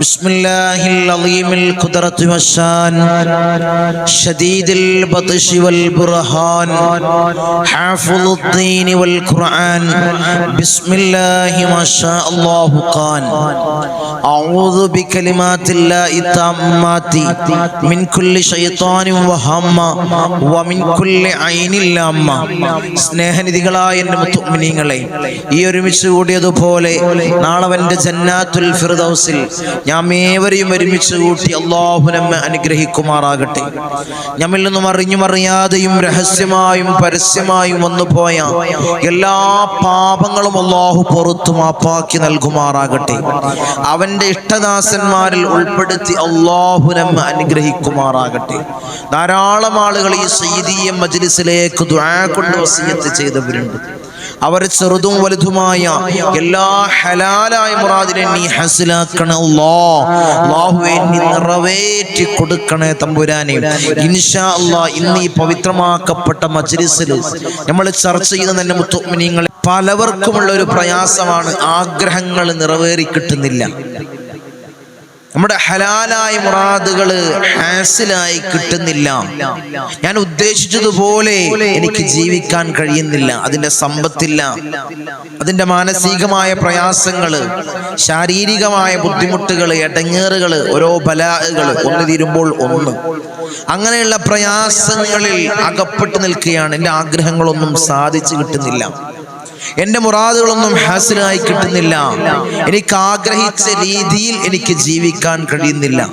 بسم الله العظيم القدرة والشان شديد البطش والبرهان حافظ الدين والقرآن بسم الله ما شاء الله قال أعوذ بكلمات الله التامات من كل شيطان وهم ومن كل عين لامة സ്നേഹനിധികളായ എൻ്റെ മുത്തുമിനിങ്ങളെ ഈ ഒരുമിച്ച് കൂടിയതുപോലെ നാളവൻ്റെ ജന്നാത്തുൽ ഫിർദൗസിൽ ഞാൻ ഏവരെയും ഒരുമിച്ച് കൂട്ടി അള്ളാഹുനമ്മ അനുഗ്രഹിക്കുമാറാകട്ടെ. ഞമ്മിൽ നിന്നും അറിഞ്ഞും അറിയാതെയും രഹസ്യമായും പരസ്യമായും വന്നു പോയ എല്ലാ പാപങ്ങളും അള്ളാഹു പുറത്തു മാപ്പാക്കി നൽകുമാറാകട്ടെ. അവന്റെ ഇഷ്ടദാസന്മാരിൽ ഉൾപ്പെടുത്തി അള്ളാഹുനമ്മ അനുഗ്രഹിക്കുമാറാകട്ടെ. ധാരാളം ആളുകൾ ഈ സൈദീയ മജ്ലിസിലേക്ക് ദ്വാ കൊണ്ട് വസിയത്ത് ചെയ്തവരുണ്ട്. അവർ ചെറുതും വലുതുമായ എല്ലാ ഹലാലായ മുറാദിനെ നീ ഹസിലാക്കണല്ലോ അല്ലാഹുവേ നീ നിറവേറ്റി കൊടുക്കണേ തമ്പുരാനെ. ഇൻഷാ അള്ളാ ഇന്ന് ഈ പവിത്രമാക്കപ്പെട്ട മജ്ലിസിൽ നമ്മൾ ചർച്ച ചെയ്യുന്ന തന്നെ മുത്തുമിനിങ്ങൾ പലവർക്കുമുള്ള ഒരു പ്രയാസമാണ് ആഗ്രഹങ്ങൾ നിറവേറി കിട്ടുന്നില്ല. നമ്മുടെ ഹലാലായ മുറാദുകൾ ഹാസിലായി കിട്ടുന്നില്ല. ഞാൻ ഉദ്ദേശിച്ചതുപോലെ എനിക്ക് ജീവിക്കാൻ കഴിയുന്നില്ല. അതിന്റെ സമ്പത്തില്ല. അതിന്റെ മാനസികമായ പ്രയാസങ്ങൾ ശാരീരികമായ ബുദ്ധിമുട്ടുകൾ എടങ്ങേറുകൾ ഓരോ ബലാഹുകൾ ഒന്ന് തീരുമ്പോൾ ഒന്ന്. അങ്ങനെയുള്ള പ്രയാസങ്ങളിൽ അകപ്പെട്ടു നിൽക്കുകയാണ്. എന്റെ ആഗ്രഹങ്ങളൊന്നും സാധിച്ചു കിട്ടുന്നില്ല. എന്റെ മുറാദുകളൊന്നും ഹാസിലായി കിട്ടുന്നില്ല. എനിക്ക് ആഗ്രഹിച്ച രീതിയിൽ എനിക്ക് ജീവിക്കാൻ കഴിയുന്നില്ല.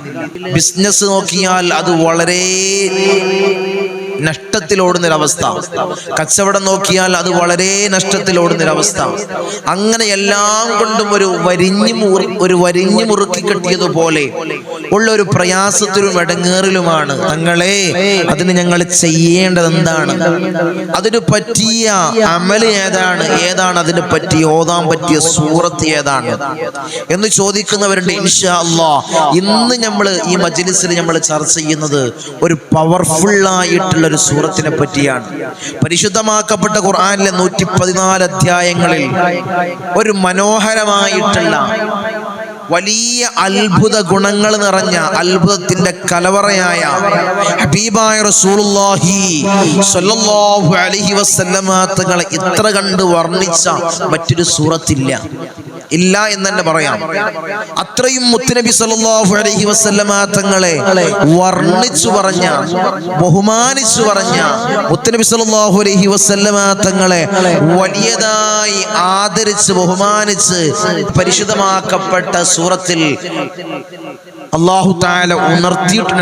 ബിസിനസ് നോക്കിയാൽ അത് വളരെ നഷ്ടത്തിലോടുന്നൊരവസ്ഥ. കച്ചവടം നോക്കിയാൽ അത് വളരെ നഷ്ടത്തിലോടുന്നൊരവസ്ഥ. അങ്ങനെ എല്ലാം കൊണ്ടും ഒരു വരിഞ്ഞു ഒരു വരിഞ്ഞു മുറുക്കി കെട്ടിയതുപോലെ ഉള്ള ഒരു പ്രയാസത്തിലും ഇടങ്ങേറിലുമാണ് തങ്ങളെ അതിന് ഞങ്ങൾ ചെയ്യേണ്ടത് എന്താണ് അതിന് പറ്റിയ അമൽ ഏതാണ്? ഏതാണ് അതിന് പറ്റിയ ഓതാൻ പറ്റിയ സൂറത്ത് ഏതാണ്? എന്ന് ചോദിക്കുന്നവരുടെ ഇൻഷാ ഇന്ന് നമ്മൾ ഈ മജ്ലിസിൽ നമ്മൾ ചർച്ച ചെയ്യുന്നത് ഒരു പവർഫുൾ ആയിട്ടുള്ള ഒരു സൂറത്തിനെ പറ്റിയാണ്. പരിശുദ്ധമാക്കപ്പെട്ട ഖുർആാനിലെ നൂറ്റി പതിനാല് അധ്യായങ്ങളിൽ ഒരു മനോഹരമായിട്ടുള്ള വലിയ അത്ഭുത ഗുണങ്ങൾ നിറഞ്ഞ അത്ഭുതത്തിന്റെ കലവറയായ ഹബീബായ റസൂലുള്ളാഹി സ്വല്ലല്ലാഹു അലൈഹി വസല്ലമ തങ്ങളെ ഇത്ര കണ്ട് വർണിച്ച മറ്റൊരു സൂറത്തില്ല. ഇല്ല എന്ന് തന്നെ പറയാം. അത്രയും മുത്തുനബി സല്ലല്ലാഹു അലൈഹി വസല്ലമ തങ്ങളെ വർണിച്ചു പറഞ്ഞ ബഹുമാനിച്ചു പറഞ്ഞ മുത്തുനബി സല്ലല്ലാഹു അലൈഹി വസല്ലമ തങ്ങളെ വലിയതായി ആദരിച്ച് ബഹുമാനിച്ച് പരിശുദ്ധമാക്കപ്പെട്ട സൂറത്തിൽ അള്ളാഹു താല ഉണർത്തിയിട്ടുണ്ട്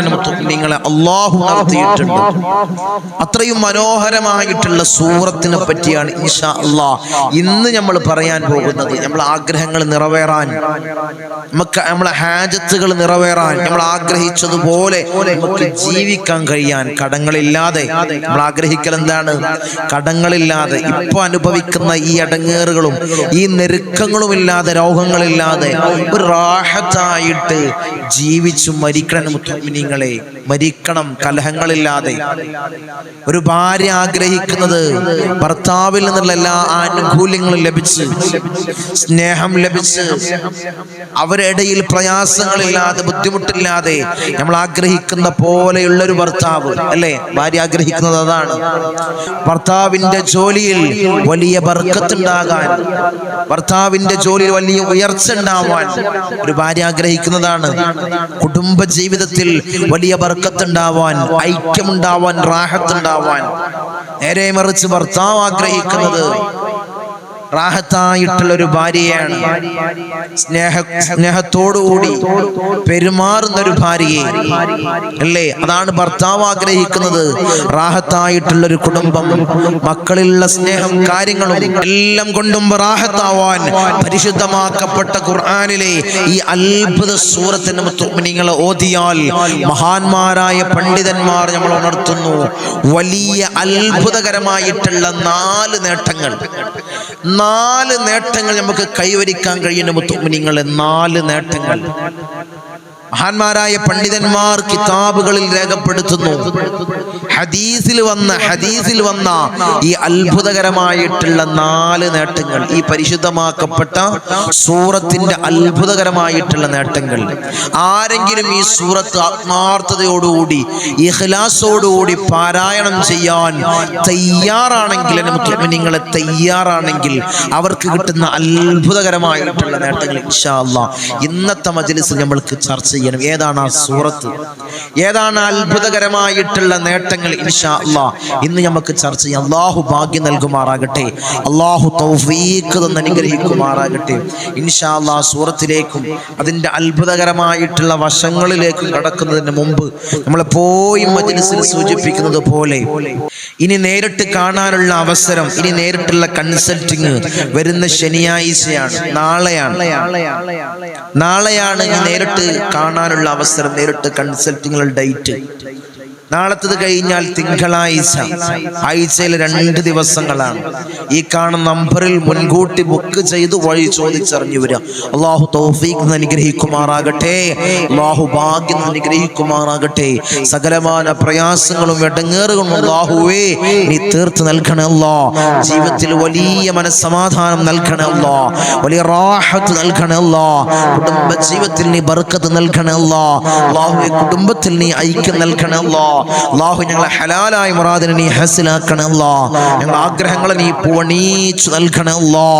നിങ്ങളെ അള്ളാഹു ഉണർത്തിയിട്ടുണ്ട്. അത്രയും മനോഹരമായിട്ടുള്ള സൂറത്തിനെ പറ്റിയാണ് ഇൻഷാ അള്ളാ ഇന്ന് നമ്മൾ പറയാൻ പോകുന്നത്. നമ്മൾ ആഗ്രഹങ്ങൾ നിറവേറാൻ നമുക്ക് നമ്മളെ ഹാജത്തുകൾ നിറവേറാൻ നമ്മൾ ആഗ്രഹിച്ചതുപോലെ നമുക്ക് ജീവിക്കാൻ കഴിയാൻ കടങ്ങളില്ലാതെ നമ്മൾ ആഗ്രഹിക്കൽ എന്താണ്? കടങ്ങളില്ലാതെ ഇപ്പൊ അനുഭവിക്കുന്ന ഈ അടങ്ങേറുകളും ഈ നെരുക്കങ്ങളും ഇല്ലാതെ രോഗങ്ങളില്ലാതെ ഒരു റാഹത്തായിട്ട് ജീവിച്ചു മരിക്കണം മുത്തുമിനിങ്ങളെ. മരിക്കണം കലഹങ്ങളില്ലാതെ. ഒരു ഭാര്യ ആഗ്രഹിക്കുന്നത് ഭർത്താവിൽ നിന്നുള്ള എല്ലാ ആനുകൂല്യങ്ങളും ലഭിച്ച് സ്നേഹം ലഭിച്ച് അവരിടയിൽ പ്രയാസങ്ങളില്ലാതെ ബുദ്ധിമുട്ടില്ലാതെ നമ്മൾ ആഗ്രഹിക്കുന്ന പോലെയുള്ള ഒരു ഭർത്താവ് അല്ലേ? ഭാര്യ ആഗ്രഹിക്കുന്നത് അതാണ്. ഭർത്താവിന്റെ ജോലിയിൽ വലിയ ബർക്കത്തുണ്ടാകാൻ ഭർത്താവിന്റെ ജോലിയിൽ വലിയ ഉയർച്ച ഉണ്ടാവാൻ ഒരു ഭാര്യ ആഗ്രഹിക്കുന്നതാണ്. കുടുംബ ജീവിതത്തിൽ വലിയ ബർക്കത്തുണ്ടാവാൻ ഐക്യമുണ്ടാവാൻ റാഹത്തുണ്ടാവാൻ. നേരെ മറിച്ച് ഭർത്താവ് ആഗ്രഹിക്കുന്നത് റാഹത്തായിട്ടുള്ള ഒരു ഭാര്യയാണ്. സ്നേഹ സ്നേഹത്തോടുകൂടി പെരുമാറുന്ന ഒരു ഭാര്യയെ. അല്ലേ? അതാണ് ഭർത്താവ് ആഗ്രഹിക്കുന്നത്. റാഹത്തായിട്ടുള്ള ഒരു കുടുംബം മക്കളിലുള്ള സ്നേഹം കാര്യങ്ങളും എല്ലാം കൊണ്ടും റാഹത്താവാൻ പരിശുദ്ധമാക്കപ്പെട്ട ഖുർആാനിലെ ഈ അത്ഭുത സൂറത്തിന് നിങ്ങൾ ഓതിയാൽ മഹാന്മാരായ പണ്ഡിതന്മാർ നമ്മൾ ഉണർത്തുന്നു. വലിയ അത്ഭുതകരമായിട്ടുള്ള നാല് നേട്ടങ്ങൾ. നാല് നേട്ടങ്ങൾ നമുക്ക് കൈവരിക്കാൻ കഴിയുന്ന മുത്തുമിനിങ്ങളെ നാല് നേട്ടങ്ങൾ. മഹാന്മാരായ പണ്ഡിതന്മാർ കിതാബുകളിൽ രേഖപ്പെടുത്തുന്നു. ഹദീസിൽ വന്ന ഹദീസിൽ വന്ന ഈ അത്ഭുതകരമായിട്ടുള്ള നാല് നേട്ടങ്ങൾ ഈ പരിശുദ്ധമാക്കപ്പെട്ട സൂറത്തിന്റെ അത്ഭുതകരമായിട്ടുള്ള നേട്ടങ്ങൾ. ആരെങ്കിലും ഈ സൂറത്ത് ആത്മാർത്ഥതയോടുകൂടി ഇഹ്ലാസോടുകൂടി പാരായണം ചെയ്യാൻ തയ്യാറാണെങ്കിൽ നിങ്ങളെ തയ്യാറാണെങ്കിൽ അവർക്ക് കിട്ടുന്ന അത്ഭുതകരമായിട്ടുള്ള നേട്ടങ്ങൾ ഇൻഷാല്ല ഇന്നത്തെ മജലിസ് നമ്മൾക്ക് ചർച്ച ചെയ്യണം. ഏതാണ് ആ സൂറത്ത്? ഏതാണ് അത്ഭുതകരമായിട്ടുള്ള നേട്ടങ്ങൾ ഇൻഷാ ഇന്ന് നമുക്ക് ചർച്ച ചെയ്യാം. അള്ളാഹു ഭാഗ്യം നൽകുമാറാകട്ടെ. അള്ളാഹു തൗഫീഖ് തന്ന് അനുഗ്രഹിക്കുമാറാകട്ടെ. ഇൻഷാ അല്ലാ സൂറത്തിലേക്കും അതിന്റെ അത്ഭുതകരമായിട്ടുള്ള വശങ്ങളിലേക്കും കടക്കുന്നതിന് മുമ്പ് നമ്മളെപ്പോഴും മജ്ലിസിൽ സൂചിപ്പിക്കുന്നത് പോലെ ഇനി നേരിട്ട് കാണാനുള്ള അവസരം ഇനി നേരിട്ടുള്ള കൺസൾട്ടിങ് വരുന്ന ശനിയാഴ്ചയാണ് നാളെയാണ്. നാളെയാണ് ഇനി നേരിട്ട് കാണാനുള്ള അവസരം നേരിട്ട് കൺസൾട്ടിങ്ങുകൾ ഡേറ്റ് നാളത്തത് കഴിഞ്ഞാൽ തിങ്കളാഴ്ച ആഴ്ചയിൽ രണ്ട് ദിവസങ്ങളാണ്. ഈ കാണുന്ന നമ്പറിൽ മുൻകൂട്ടി ബുക്ക് ചെയ്ത് വഴി ചോദിച്ചറിഞ്ഞു വരിക. അള്ളാഹു തൗഫീഖ് അനുഗ്രഹിക്കുമാറാകട്ടെ. അള്ളാഹു ഭാഗ്യം അനുഗ്രഹിക്കുമാറാകട്ടെ. സകലമായ പ്രയാസങ്ങളും വെടങ്ങേറുകളും അള്ളാഹുവേ നീ തീർത്ത് നൽകണമല്ലോ ജീവിതത്തിൽ വലിയ മനസ്സമാധാനം നൽകണമല്ലോ വലിയ റാഹത്ത് നൽകണമല്ലോ കുടുംബ ജീവിതത്തിൽ നീ ബർക്കത്ത് നൽകണമല്ലോ അള്ളാഹുവെ കുടുംബത്തിൽ നീ ഐക്യം നൽകണമല്ലോ അള്ളാഹു ഞങ്ങളെ ഹലാലായ മുറാദിനെ നീ ഹസിലാക്കണമല്ലോ. ഞങ്ങളുടെ ആഗ്രഹങ്ങളെ നീ പൂണീച്ചു നൽകണമല്ലോ.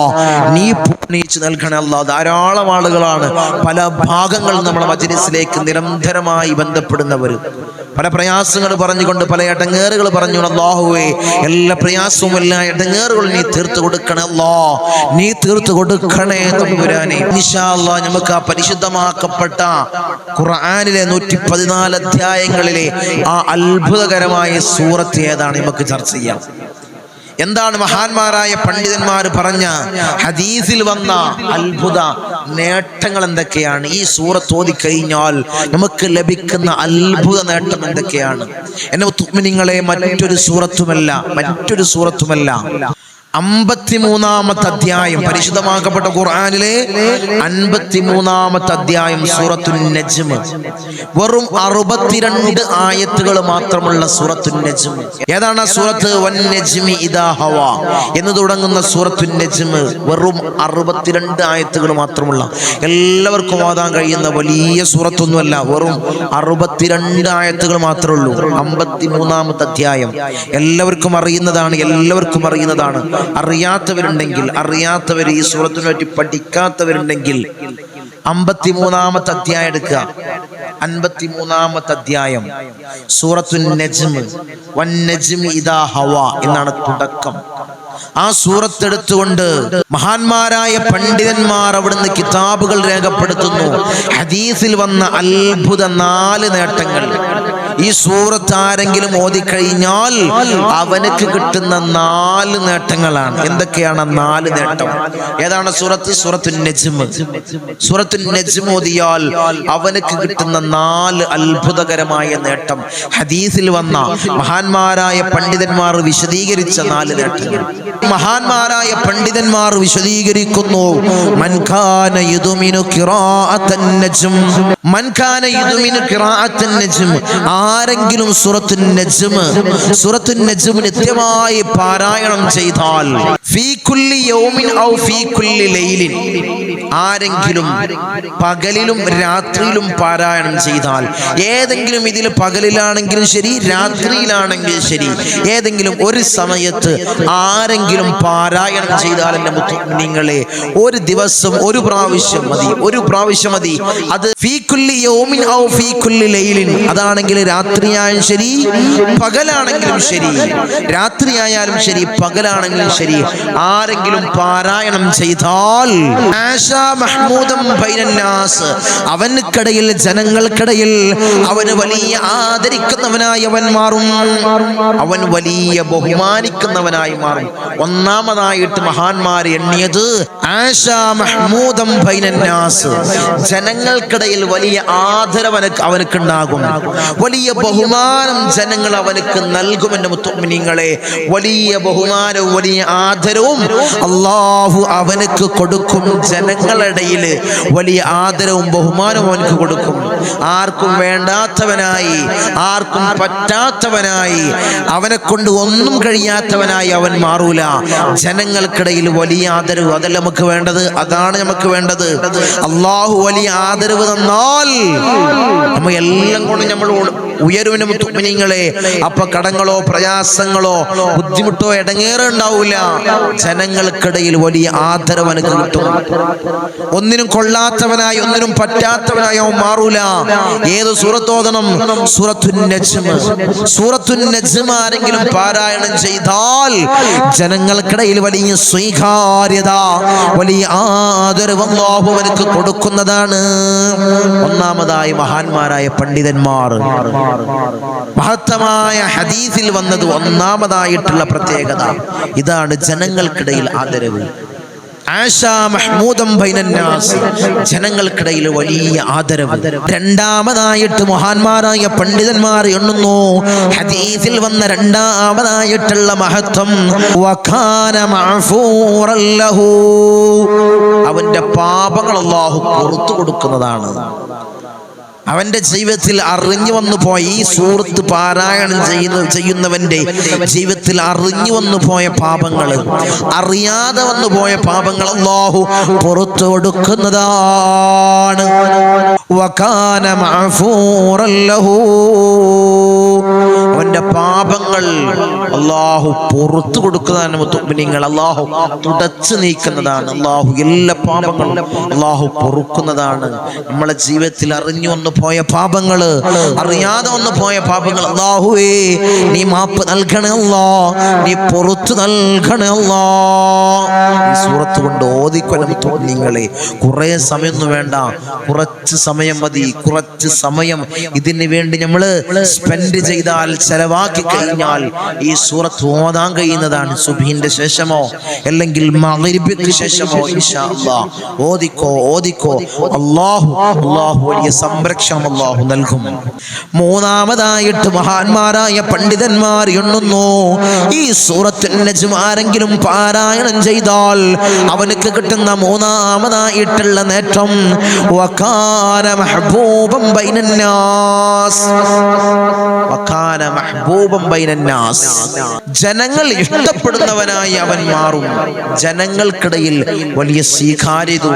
നീ പൂണീച്ചു നൽകണമല്ലോ. ധാരാളം ആളുകളാണ് പല ഭാഗങ്ങളിൽ നമ്മുടെ മജ്ലിസിലേക്ക് നിരന്തരമായി ബന്ധപ്പെടുന്നവർ പല പ്രയാസങ്ങൾ പറഞ്ഞുകൊണ്ട് പല ഇടങ്ങേറുകൾ പറഞ്ഞു അള്ളാഹുവേ എല്ലാ പ്രയാസവും എല്ലാ ഇടങ്ങേറുകളും നീ തീർത്തു കൊടുക്കണല്ലോ നീ തീർത്തു കൊടുക്കണേ തമ്പുരാനെ നമുക്ക് ആ പരിശുദ്ധമാക്കപ്പെട്ട ഖുർആാനിലെ നൂറ്റി പതിനാല് അധ്യായങ്ങളിലെ ആ അത്ഭുതകരമായ സൂറത്ത് ഏതാണ്? നമുക്ക് ചർച്ച ചെയ്യാം. എന്താണ് മഹാന്മാരായ പണ്ഡിതന്മാർ പറഞ്ഞ ഹദീസിൽ വന്ന അത്ഭുത നേട്ടങ്ങൾ എന്തൊക്കെയാണ്? ഈ സൂറത്ത് ഓതി കഴിഞ്ഞാൽ നമുക്ക് ലഭിക്കുന്ന അത്ഭുത നേട്ടം എന്തൊക്കെയാണ്? എന്നെ നിങ്ങളെ മറ്റൊരു സൂറത്തുമല്ല മറ്റൊരു സൂറത്തുമല്ല. അമ്പത്തിമൂന്നാമത്തെ അധ്യായം പരിശുദ്ധമാക്കപ്പെട്ട ഖുർആാനിലെ അൻപത്തിമൂന്നാമത്തെ അധ്യായം സൂറത്തു നജ്മ്. വെറും അറുപത്തിരണ്ട് ആയത്തുകൾ മാത്രമുള്ള സൂറത്തു നജ്മ്. ഏതാണ് സൂറത്ത്? വൻ നജ്മി ഇദാ ഹവ. എന്ന് തുടങ്ങുന്ന സൂറത്തു നജ്മ് വെറും അറുപത്തിരണ്ട് ആയത്തുകൾ മാത്രമുള്ള. എല്ലാവർക്കും ഓതാൻ കഴിയുന്ന വലിയ സൂറത്തൊന്നുമല്ല വെറും അറുപത്തിരണ്ട് ആയത്തുകൾ മാത്രമേ ഉള്ളൂ. അമ്പത്തിമൂന്നാമത്തെ അധ്യായം. എല്ലാവർക്കും അറിയുന്നതാണ് എല്ലാവർക്കും അറിയുന്നതാണ്. അറിയാത്തവരുണ്ടെങ്കിൽ അറിയാത്തവർ ഈ സൂറത്തിനെ പറ്റി പഠിക്കാത്തവരുണ്ടെങ്കിൽ അമ്പത്തിമൂന്നാമത്തെ അധ്യായം എടുക്കുക. അൻപത്തിമൂന്നാമത്തെ അധ്യായം. സൂറത്തു നജ്മ്. വൻ നജ്മ് ഇദാ ഹവ എന്നാണ് തുടക്കം. ആ സൂറത്ത് എടുത്തുകൊണ്ട് മഹാന്മാരായ പണ്ഡിതന്മാർ അവിടുന്ന് കിതാബുകൾ രേഖപ്പെടുത്തുന്നു. ഹദീസിൽ വന്ന അത്ഭുത നാല് നേട്ടങ്ങൾ. ഈ സൂറത്ത് ആരെങ്കിലും ഓതിക്കഴിഞ്ഞാൽ അവനക്ക് കിട്ടുന്ന നാല് നേട്ടങ്ങളാണ്. എന്തൊക്കെയാണ് നാല് നേട്ടം? ഏതാണ് സൂറത്ത്? സൂറത്തു നജ്മ്. സൂറത്തു നജ്മ് ഓതിയാൽ അവനക്ക് കിട്ടുന്ന നാല് അത്ഭുതകരമായ നേട്ടം. ഹദീസിൽ വന്ന മഹാന്മാരായ പണ്ഡിതന്മാർ വിശദീകരിച്ച നാല് നേട്ടങ്ങൾ. മഹാന്മാരായ പണ്ഡിതന്മാർ വിശദീകരിക്കുന്നു മൻഖാന യുദുമിനു ഖിറാഅത്തൻ നജ്ം മൻഖാന യുദുമിനു ഖിറാഅത്തൻ നജ്ം ആരെങ്കിലും സൂറത്തുൻ നജ്ം സൂറത്തുൻ നജ്ം നിത്യമായി പാരായണം ചെയ്താൽ ഫീ കുല്ലി യൗമിൻ ഔ ഫീ കുല്ലി ലൈലിൻ ആരെങ്കിലും പകലിലും രാത്രിയിലും പാരായണം ചെയ്താൽ ഏതെങ്കിലും ഇതിൽ പകലിലാണെങ്കിലും ശരി രാത്രിയിലാണെങ്കിലും ശരി ഏതെങ്കിലും ഒരു സമയത്ത് ആരെങ്കിലും പാരായണം ചെയ്താൽ എന്റെ നിങ്ങളെ ഒരു ദിവസം ഒരു പ്രാവശ്യം മതി ഒരു പ്രാവശ്യം മതി. അത് ഫീക്കുല്ലി യൗമിൻ ഔ ഫീക്കുല്ലി ലൈലിൻ അതാണെങ്കിൽ രാത്രിയായാലും ശരി പകലാണെങ്കിലും ശരി. രാത്രിയായാലും ശരി പകലാണെങ്കിലും ശരി. ആരെങ്കിലും പാരായണം ചെയ്താൽ അവൻക്കിടയിൽ ജനങ്ങൾക്കിടയിൽ അവന് വലിയ ആദരിക്കുന്നവനായി അവൻ മാറും. അവൻ വലിയ ബഹുമാനിക്കുന്നവനായി മാറും. ഒന്നാമതായിട്ട് മഹാന്മാർ എണ്ണിയത് ജനങ്ങൾക്കിടയിൽ വലിയ ആദരവ് അവനക്കുണ്ടാകും. വലിയ വലിയ ബഹുമാനം ജനങ്ങൾ അവനക്ക് നൽകുമെന്റെ മുത്തുമിനിങ്ങളെ. വലിയ ബഹുമാനവും വലിയ ആദരവും അള്ളാഹു അവനക്ക് കൊടുക്കും ജനങ്ങളിടയിൽ വലിയ ആദരവും ബഹുമാനവും അവനക്ക് കൊടുക്കും. ആർക്കും വേണ്ടാത്തവനായി ആർക്കും പറ്റാത്തവനായി അവനെ കൊണ്ട് ഒന്നും കഴിയാത്തവനായി അവൻ മാറൂല. ജനങ്ങൾക്കിടയിൽ വലിയ ആദരവ് അതല്ല നമുക്ക് വേണ്ടത് അതാണ് നമുക്ക് വേണ്ടത്. അള്ളാഹു വലിയ ആദരവ് തന്നാൽ നമ്മ എല്ലാം കൊണ്ട് നമ്മൾ ഉയരുവിന് മുത്തുമിനിങ്ങളെ അപ്പൊ കടങ്ങളോ പ്രയാസങ്ങളോ ബുദ്ധിമുട്ടോ ഇടങ്ങേറെ ഉണ്ടാവൂല. ജനങ്ങൾക്കിടയിൽ വലിയ ആദരവ് അനുഗ്രഹിക്കും ഒന്നിനും കൊള്ളാത്തവനായി ഒന്നിനും പറ്റാത്തവനായി അവൻ മാറൂല. ഏത് സൂറത്തോതണം സൂറത്തുൻ സൂറത്തു സൂറത്തുൻ നജ്മ് ആരെങ്കിലും പാരായണം ചെയ്താൽ ജനങ്ങൾക്കിടയിൽ വലിയ സ്വീകാര്യത വലിയ ആദരവ് അള്ളാഹു അവനക്ക് കൊടുക്കുന്നതാണ്. ഒന്നാമതായി മഹാന്മാരായ പണ്ഡിതന്മാർ. മഹത്തമായ ഹദീസിൽ വന്നത് ഒന്നാമതായിട്ടുള്ള പ്രത്യേകത. ഇതാണ് ജനങ്ങൾക്കിടയിൽ ആദരവ്. ജനങ്ങൾക്കിടയിൽ വലിയ ആദരവ്. രണ്ടാമതായിട്ട് മഹാന്മാരായ പണ്ഡിതന്മാർ എണ്ണുന്നു. ഹദീസിൽ വന്ന രണ്ടാമതായിട്ടുള്ള മഹത്വം. അവന്റെ പാപങ്ങൾ അല്ലാഹു പുറത്തു കൊടുക്കുന്നതാണ്. അവന്റെ ജീവിതത്തിൽ അറിഞ്ഞു വന്നു പോയ ഈ സൂറത്ത് പാരായണം ചെയ്യുന്ന ചെയ്യുന്നവന്റെ ജീവിതത്തിൽ അറിഞ്ഞു വന്നു പോയ പാപങ്ങൾ അറിയാതെ വന്നു പോയ പാപങ്ങൾ അല്ലാഹു പുറത്തു കൊടുക്കുന്നതാണ്. അവന്റെ പാപങ്ങൾ അള്ളാഹു പുറത്തു കൊടുക്കുന്നതാണ് മുത്തുമിനിങ്ങൾ. അള്ളാഹു തുടച്ചു നീക്കുന്നതാണ്. അള്ളാഹു എല്ലാ പാപങ്ങളും അള്ളാഹു പൊറുക്കുന്നതാണ്. നമ്മളെ ജീവിതത്തിൽ അറിഞ്ഞു വന്നു പോയ പാപങ്ങൾ അറിയാതെ വന്നു പോയ പാപങ്ങൾ. അള്ളാഹുവേ നീ മാപ്പ് നൽകണേ അല്ലാ. നീ പുറത്തു നൽകണേ അല്ലാ. ഈ സൂറത്ത് കൊണ്ട് ഓതിക്കൊല്ലം നിങ്ങളെ കുറെ സമയമൊന്നും വേണ്ട. കുറച്ച് സമയം മതി. കുറച്ച് സമയം ഇതിന് വേണ്ടി നമ്മൾ സ്പെൻഡ് ചെയ്താൽ ചെലവാക്കി കഴിഞ്ഞാൽ ഈ സൂറത്ത് ഓതാൻ കഴിയുന്നതാണ് സുബീന്റെ ശേഷമോ? അല്ലെങ്കിൽ ശേഷമോ ഓദിക്കോ ഓദിക്കോ അള്ളാഹു അള്ളാഹു വലിയ സംരക്ഷണം അള്ളാഹു നൽകും. മൂന്നാമതായിട്ട് മഹാന്മാരായ പണ്ഡിതന്മാർ എണ്ണുന്നു. ഈ സൂറത്തിൽ നജ്മ് ആരെങ്കിലും പാരായണം ചെയ്താൽ അവനക്ക് കിട്ടുന്ന മൂന്നാമതായിട്ടുള്ള നേട്ടം വകാന മഹബൂബം ബൈനന്നാസ്. വകാന മഹബൂബം ബൈനന്നാസ്. ജനങ്ങൾ ഇഷ്ടപ്പെടുന്നവനായി അവൻ മാറും. ജനങ്ങൾക്കിടയിൽ വലിയ സ്വീകാര്യതും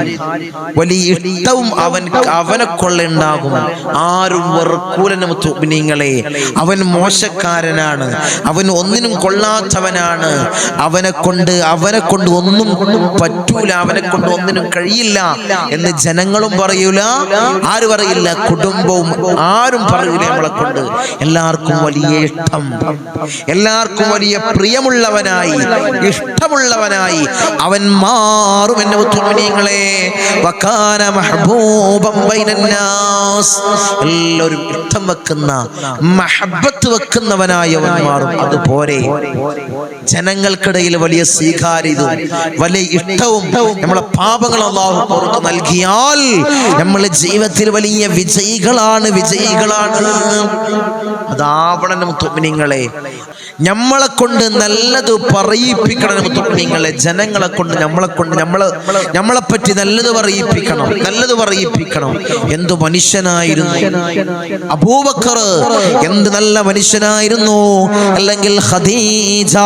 വലിയ ഇഷ്ടവും അവൻ അവനെ കൊള്ളുണ്ടാകും ആരും വെറുക്കൂലനും തുമിനിങ്ങളെ അവൻ മോശക്കാരനാണ്. അവൻ ഒന്നിനും കൊള്ളാത്തവനാണ്. അവനെ കൊണ്ട് അവനെ കൊണ്ട് ഒന്നും പറ്റൂല. അവനെ കൊണ്ട് ഒന്നിനും കഴിയില്ല എന്ന് ജനങ്ങളും പറയൂല. ആര് പറയില്ല? കുടുംബവും ആരും പറയൂല നമ്മളെ കൊണ്ട് എല്ലാവർക്കും വലിയ ഇഷ്ടം. എല്ലാവർക്കും വലിയ പ്രിയമുള്ളവനായി ഇഷ്ടമുള്ളവനായി. അവൻ മാറും എന്നെ ഉത്തുമിനിങ്ങളെ വക്കാന എല്ലാവരും ഇഷ്ടം വെക്കുന്ന മഹബത്ത് വെക്കുന്നവനായി അവൻ മാറും. അതുപോലെ ജനങ്ങൾക്കിടയിൽ വലിയ സ്വീകാര്യതും വലിയ ഇഷ്ടവും നമ്മളെ പാപങ്ങൾ അള്ളാഹു പുറത്തു നൽകിയാൽ നമ്മളെ ജീവിതത്തിൽ വലിയ വിജയികളാണ് വിജയികളാണ്. അതാവണം തുമ്മിനിങ്ങളെ നമ്മളെ കൊണ്ട് നല്ലത് പറയിപ്പിക്കണം നിങ്ങളെ ജനങ്ങളെ കൊണ്ട് നമ്മളെ കൊണ്ട് നമ്മളെ നമ്മളെ പറ്റി നല്ലത് പറയിപ്പിക്കണം. നല്ലത് പറയിപ്പിക്കണം. എന്തു മനുഷ്യനായിരുന്നു? അബൂബക്കർ എന്ത് നല്ല മനുഷ്യനായിരുന്നു? അല്ലെങ്കിൽ ഖദീജ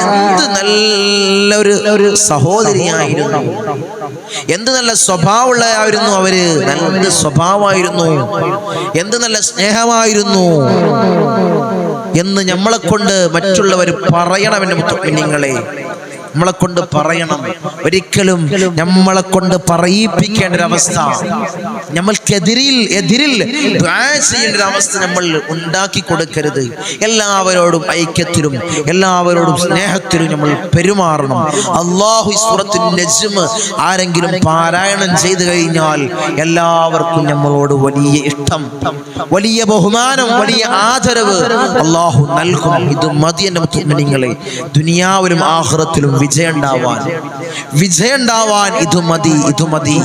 എന്ത് നല്ലൊരു ഒരു സഹോദരിയായിരുന്നു? എന്ത് നല്ല സ്വഭാവമുള്ളതായിരുന്നു അവർ? നല്ല സ്വഭാവമായിരുന്നു. എന്ത് നല്ല സ്നേഹമായിരുന്നു? എന്ന് നമ്മളെ കൊണ്ട് മറ്റുള്ളവർ പറയണമെന്ന് മുത്തുമിനിങ്ങളെ നമ്മളെ കൊണ്ട് പറയണം. ഒരിക്കലും നമ്മളെ കൊണ്ട് പറയിപ്പിക്കേണ്ട ഒരു അവസ്ഥ. നമ്മൾക്കെതിരിൽ എതിരിൽ ചെയ്യേണ്ട ഒരു അവസ്ഥ നമ്മൾ ഉണ്ടാക്കി കൊടുക്കരുത്. എല്ലാവരോടും ഐക്യത്തിലും എല്ലാവരോടും സ്നേഹത്തിലും നമ്മൾ പെരുമാറണം. അള്ളാഹു സൂറത്തിൻ നജ്മ് ആരെങ്കിലും പാരായണം ചെയ്തു കഴിഞ്ഞാൽ എല്ലാവർക്കും നമ്മളോട് വലിയ ഇഷ്ടം വലിയ ബഹുമാനം വലിയ ആദരവ് അള്ളാഹു നൽകും. ഇത് മതി എന്റെ നിങ്ങളെ ദുനിയാവിലും ആഹ്റത്തിലും വിജയം ഉണ്ടാവാൻ വിജയം ഉണ്ടാവാൻ ഇത് മതി ഇത് മതി.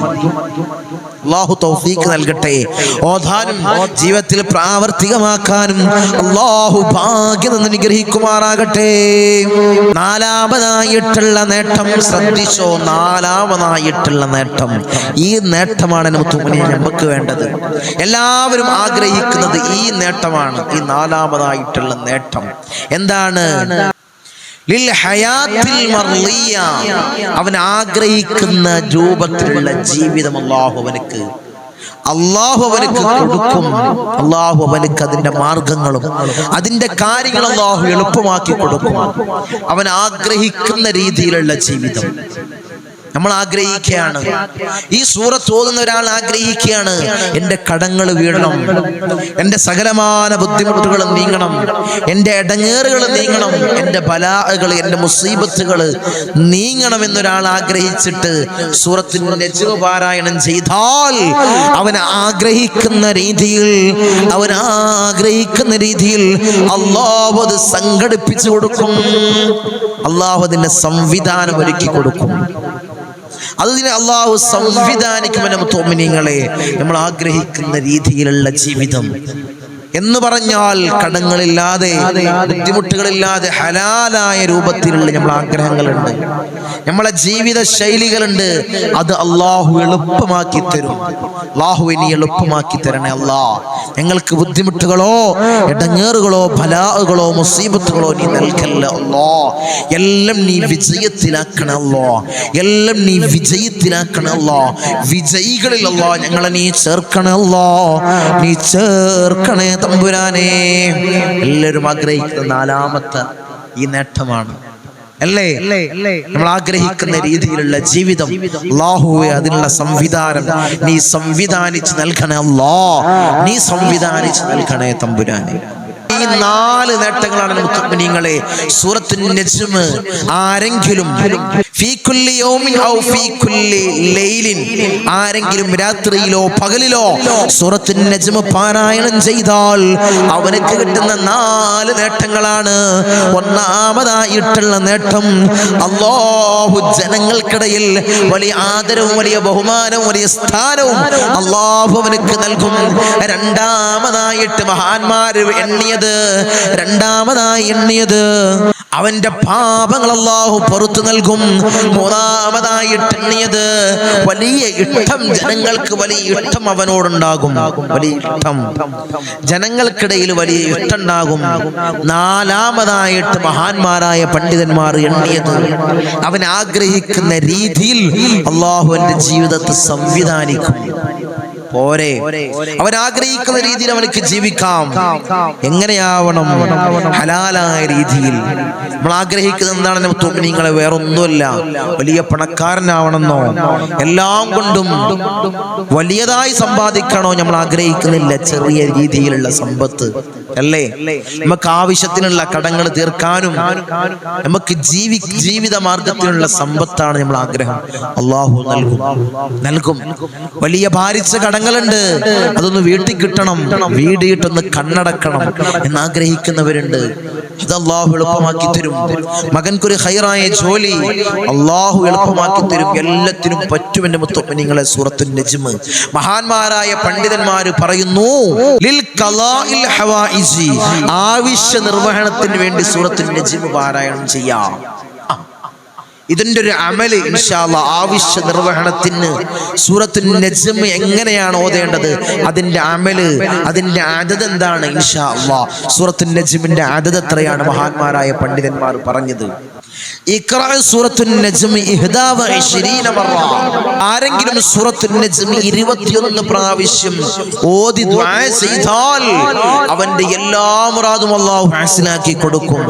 അള്ളാഹു തൗഫീഖ് നൽകട്ടെ. ഓതാനും ജീവിതത്തിൽ പ്രാവർത്തികമാക്കാനും അള്ളാഹു ഭാഗ്യം അനുഗ്രഹിക്കുമാറാകട്ടെ. നാലാമതായിട്ടുള്ള നേട്ടം ശ്രദ്ധിച്ചോ നാലാമതായിട്ടുള്ള നേട്ടം. ഈ നേട്ടമാണ് മുത്തുമണി നമുക്ക് വേണ്ടത്. എല്ലാവരും ആഗ്രഹിക്കുന്നത് ഈ നേട്ടമാണ് ഈ നാലാമതായിട്ടുള്ള നേട്ടം. എന്താണ്. അവൻ ആഗ്രഹിക്കുന്ന രൂപത്തിലുള്ള ജീവിതം അള്ളാഹു അവനക്ക്. അള്ളാഹു അവനക്ക് കൊടുക്കും. അള്ളാഹു അവനക്ക് അതിന്റെ മാർഗങ്ങളും അതിന്റെ കാര്യങ്ങൾ അള്ളാഹു എളുപ്പമാക്കി കൊടുക്കും. അവൻ ആഗ്രഹിക്കുന്ന രീതിയിലുള്ള ജീവിതം. നമ്മൾ ആഗ്രഹിക്കുകയാണ്. ഈ സൂറത്ത് ഓതുന്ന ഒരാൾ ആഗ്രഹിക്കുകയാണ് എന്റെ കടങ്ങൾ വീഴണം എന്റെ സകലമാന ബുദ്ധിമുട്ടുകൾ നീങ്ങണം എന്റെ ഇടങ്ങേറുകൾ നീങ്ങണം എന്റെ ബലാഹകൾ എന്റെ മുസീബത്തുകൾ നീങ്ങണം എന്നൊരാൾ ആഗ്രഹിച്ചിട്ട് സൂറത്തിന്റെ നെജുവ് പാരായണം ചെയ്താൽ അവൻ ആഗ്രഹിക്കുന്ന രീതിയിൽ അവൻ ആഗ്രഹിക്കുന്ന രീതിയിൽ അള്ളാഹു അത് സംഘടിപ്പിച്ചു കൊടുക്കും. അള്ളാഹു അതിന്റെ സംവിധാനം ഒരുക്കി കൊടുക്കും. അതിന് അള്ളാഹു സംവിധാനിക്കുമെന്ന് തോമിനിങ്ങളെ നമ്മൾ ആഗ്രഹിക്കുന്ന രീതിയിലുള്ള ജീവിതം. എന്ന് പറഞ്ഞാൽ കടങ്ങളില്ലാതെ ബുദ്ധിമുട്ടുകളില്ലാതെ ഹലാലായ രൂപത്തിലുള്ള നമ്മൾ ആഗ്രഹങ്ങളുണ്ട്. നമ്മളെ ജീവിത ശൈലികളുണ്ട്. അത് അള്ളാഹു എളുപ്പമാക്കി തരും. അള്ളാഹു ഇനി എളുപ്പമാക്കി തരണേ അല്ലാ. ഞങ്ങൾക്ക് ബുദ്ധിമുട്ടുകളോ ഇടങ്ങേറുകളോ ഫലാഹുകളോ മുസീബത്തുകളോ നീ നൽകല്ല അല്ലോ. എല്ലാം നീ വിജയത്തിലാക്കണേ അല്ലോ. എല്ലാം നീ വിജയത്തിലാക്കണേ അല്ലോ. വിജയികളിലല്ലോ ഞങ്ങളെ നീ ചേർക്കണല്ലോ നീ ചേർക്കണേ തമ്പുരാനെ എല്ലാവരും ആഗ്രഹിക്കുന്ന നാലാമത്തെ ഈ നേട്ടമാണ്. അല്ലേ? നമ്മൾ ആഗ്രഹിക്കുന്ന രീതിയിലുള്ള ജീവിതം അള്ളാഹുവെ അതിനുള്ള സംവിധാനം നീ സംവിധാനിച്ച് നൽകണേ അല്ലാ നീ സംവിധാനിച്ച് നൽകണേ തമ്പുരാനെ. ഈ നാല് നേട്ടങ്ങളാണ് നിങ്ങളെ സൂറത്തു നജ്മ് ആരെങ്കിലും ഫീ കുല്ലി യൗമിൻ ഔ ഫീ കുല്ലി ലൈലിൻ ആരെങ്കിലും രാത്രിയിലോ പകലിലോ സൂറത്തുൻ നജ്മ് പാരായണം ചെയ്താൽ അവനക്ക് കിട്ടുന്ന നാല് നേട്ടങ്ങളാണ്. ഒന്നാമതായിട്ടുള്ള നേട്ടം അല്ലാഹു ജനങ്ങൾക്കിടയിൽ വലിയ ആദരവും വലിയ ബഹുമാനവും വലിയ സ്ഥാനവും അള്ളാഹു അവനക്ക് നൽകും. രണ്ടാമതായിട്ട് മഹാന്മാർ എണ്ണിയത് രണ്ടാമതായി എണ്ണിയത്. അവന്റെ പാപങ്ങൾ അള്ളാഹു പുറത്തു നൽകും. മൂന്നാമതായി എണ്ണിയത് വലിയ ഇഷ്ടം ജനങ്ങൾക്ക് വലിയ ഇഷ്ടം അവനോടുണ്ടാകും. വലിയ ഇഷ്ടം ജനങ്ങൾക്കിടയിൽ വലിയ ഇഷ്ടം ഉണ്ടാകും. നാലാമതായിട്ട് മഹാന്മാരായ പണ്ഡിതന്മാർ എണ്ണിയത് അവൻ ആഗ്രഹിക്കുന്ന രീതിയിൽ അള്ളാഹു ജീവിതത്തെ സംവിധാനിക്കും. പോരെ. അവൻ ആഗ്രഹിക്കുന്ന രീതിയിൽ അവനക്ക് ജീവിക്കാം. എങ്ങനെയാവണം? ഹലാലായ രീതിയിൽ. നമ്മൾ ആഗ്രഹിക്കുന്നത് തോന്നി നിങ്ങളെ വേറൊന്നുമല്ല. വലിയ പണക്കാരനാവണമെന്നോ എല്ലാം കൊണ്ടും വലിയതായി സമ്പാദിക്കണോ നമ്മൾ ആഗ്രഹിക്കുന്നില്ല. ചെറിയ രീതിയിലുള്ള സമ്പത്ത്. അല്ലേ? നമുക്ക് ആവശ്യത്തിനുള്ള കടങ്ങൾ തീർക്കാനും നമുക്ക് ജീവി ജീവിത മാർഗത്തിനുള്ള സമ്പത്താണ് നമ്മൾ ആഗ്രഹം. അള്ളാഹു നൽകും. നൽകും. വലിയ ഭാരിച്ച കടങ്ങളുണ്ട്. അതൊന്ന് വീട്ടിൽ കിട്ടണം. വീട് കിട്ടൊന്ന് കണ്ണടക്കണം എന്ന് ആഗ്രഹിക്കുന്നവരുണ്ട്. അത് അള്ളാഹു എളുപ്പമാക്കി തരും. മകൻക്കൊരു ഹൈറായ ജോലി അള്ളാഹു എളുപ്പമാക്കി തരും. എല്ലാത്തിനും പറ്റും എന്റെ മുത്തപ്പൻ നിങ്ങളെ സൂറത്തു നജ്മ്. മഹാന്മാരായ പണ്ഡിതന്മാര് പറയുന്നു ആവശ്യ നിർവഹണത്തിന് വേണ്ടി സൂറത്തു നജ്മ് പാരായണം ചെയ്യാം. ആ. ഇതിന്റെ ഒരു അമൽ ഇൻഷാല്ല ആവശ്യ നിർവഹണത്തിന് സൂറത്തുൽ നജ്മ് എങ്ങനെയാണ് ഓതേണ്ടത്? അതിന്റെ അമൽ അതിന്റെ അതത് എന്താണ് ഇൻഷാ അള്ളാഹ് സൂറത്തുൽ നജ്മിന്റെ അതത് എത്രയാണ്? മഹാന്മാരായ പണ്ഡിതന്മാർ പറഞ്ഞത്. ആരെങ്കിലും 21 പ്രാവശ്യം ഓതി ചെയ്താൽ അവന്റെ എല്ലാ മുറാദും അല്ലാഹു ഹാസിലാക്കി കൊടുക്കും.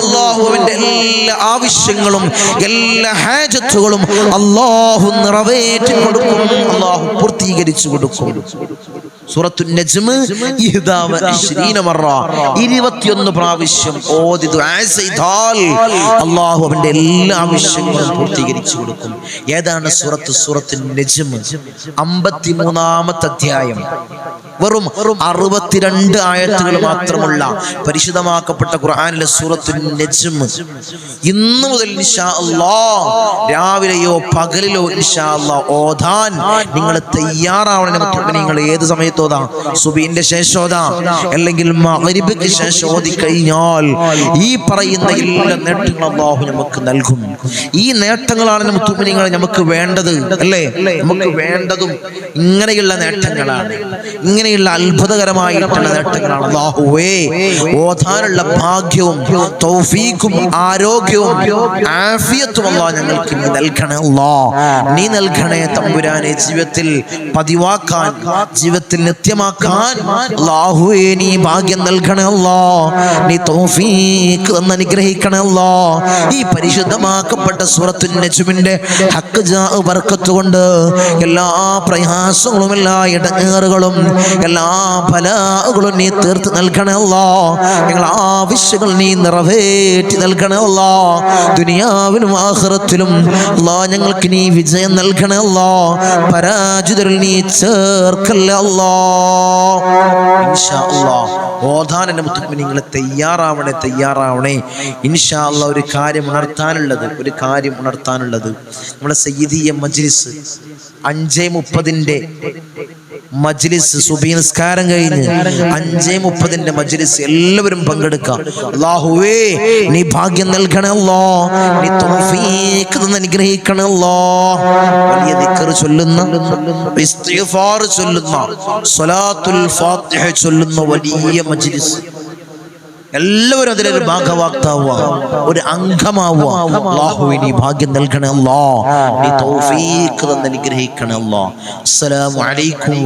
അള്ളാഹുവിന്റെ എല്ലാ ആവശ്യങ്ങളും എല്ലാ ഹാജത്തുകളും അല്ലാഹു നിറവേറ്റി കൊടുക്കും. അല്ലാഹു പൂർത്തീകരിച്ചു കൊടുക്കും. സൂറത്തു നജ്മ് 21 പ്രാവശ്യം ഓതി ദുആ ചെയ്താൽ അള്ളാഹു അവന്റെ എല്ലാ ആവശ്യങ്ങളും പൂർത്തീകരിച്ചു കൊടുക്കും. ഏതാണ് സൂറത്ത്? സൂറത്ത് നജ്മ്. അമ്പത്തിമൂന്നാമത്തെ അധ്യായം. വെറും അറുപത്തിരണ്ട് ആയത്തുകൾ മാത്രമുള്ള പരിശുദ്ധമാക്കപ്പെട്ട ഖുർആാനിലെ സൂറത്തു നജ്ം ഇന്ന് മുതൽ രാവിലെയോ പകലിലോ ഓതാൻ നിങ്ങൾ തയ്യാറാവണം. നിങ്ങൾ ഏത് സമയത്തോതാ സുബീന്റെ ശേഷോതാ അല്ലെങ്കിൽ മഗ്രിബിക്ക് ശേഷം ഓതി കഴിഞ്ഞാൽ ഈ പറയുന്ന എല്ലാ നേട്ടങ്ങളും അള്ളാഹു നമുക്ക് നൽകും. ഈ നേട്ടങ്ങളാണ് മുത്തുമിനിങ്ങളെ നമുക്ക് വേണ്ടത് അല്ലേ? നമുക്ക് വേണ്ടതും ഇങ്ങനെയുള്ള നേട്ടങ്ങളാണ്. ഇങ്ങനെയുള്ള അത്ഭുതകരമായിട്ടുള്ള നേട്ടങ്ങളാണ് അള്ളാഹുവേ. ഓതാനുള്ള ഭാഗ്യവും തൗഫീഖും ആരോഗ്യവും ആഫിയത്തും അല്ലാ ഞങ്ങൾക്ക് നീ നൽകണേ അല്ലാ നീ നൽകണേ തമ്പുരാനെ ജീവിതത്തിൽ പതിവാക്കാൻ ജീവിതത്തിൽ നിത്യമാക്കാൻ. അല്ലാഹുവേ നീ ഭാഗ്യം നൽകണേ അല്ലാ നീ തൗഫീഖ് എന്ന് അനുഗ്രഹിക്കണേ അല്ലാ ഈ പരിശുദ്ധമാക്കപ്പെട്ട സൂറത്തു നജ്മിന്റെ ഹക്ക് ജാ ബർക്കത്ത് കൊണ്ട് എല്ലാ പ്രയാസങ്ങളും എല്ലാ ഇടങ്ങേറുകളും എല്ലാ ഫലാകളും നീ തീർത്ത് നൽകണല്ലോ ഞങ്ങൾ ആവശ്യങ്ങൾ നീ നിറവേറ്റി നൽകണല്ലോ ദുനിയാവിലും ആഖിറത്തിലും അല്ലാ ഞങ്ങൾക്ക് നീ വിജയം നൽകണല്ലോ പരാജിതരിൽ നീ ചേർക്കല്ലോ നിങ്ങൾ തയ്യാറാവണേ തയ്യാറാവണേ. ഇൻഷാ അല്ലാ ഒരു കാര്യം ഉണർത്താനുള്ളത് ഒരു കാര്യം ഉണർത്താനുള്ളത്. നമ്മുടെ സയ്യിദീയ മജ്ലിസ് അഞ്ചേ മുപ്പതിന്റെ മജ്ലിസ് സുബി നിസ്കാരം കഴിഞ്ഞ് അഞ്ചേ മുപ്പതിന്റെ മജ്ലിസ് എല്ലാവരും പങ്കെടുക്കാം. അല്ലാഹുവേ നീ ഭാഗ്യം നൽകണല്ലോ നീ തോഫീക്ക് തന്ന് അനുഗ്രഹിക്കണല്ലോ വലിയ ദിക്ർ ചൊല്ലുന്ന ഇസ്തിഗ്ഫാർ ചൊല്ലുന്ന സ്വലാത്തുൽ ഫാത്തിഹ ചൊല്ലുന്ന വലിയ മജ്ലിസ്. എല്ലാവരും അതിലൊരു ഭാഗവാക്താവുക ഒരു അംഗമാവുക. ഭാഗ്യം നൽകണേ അല്ലാ. നീ തൗഫീഖ് അസ്സലാമു അലൈക്കും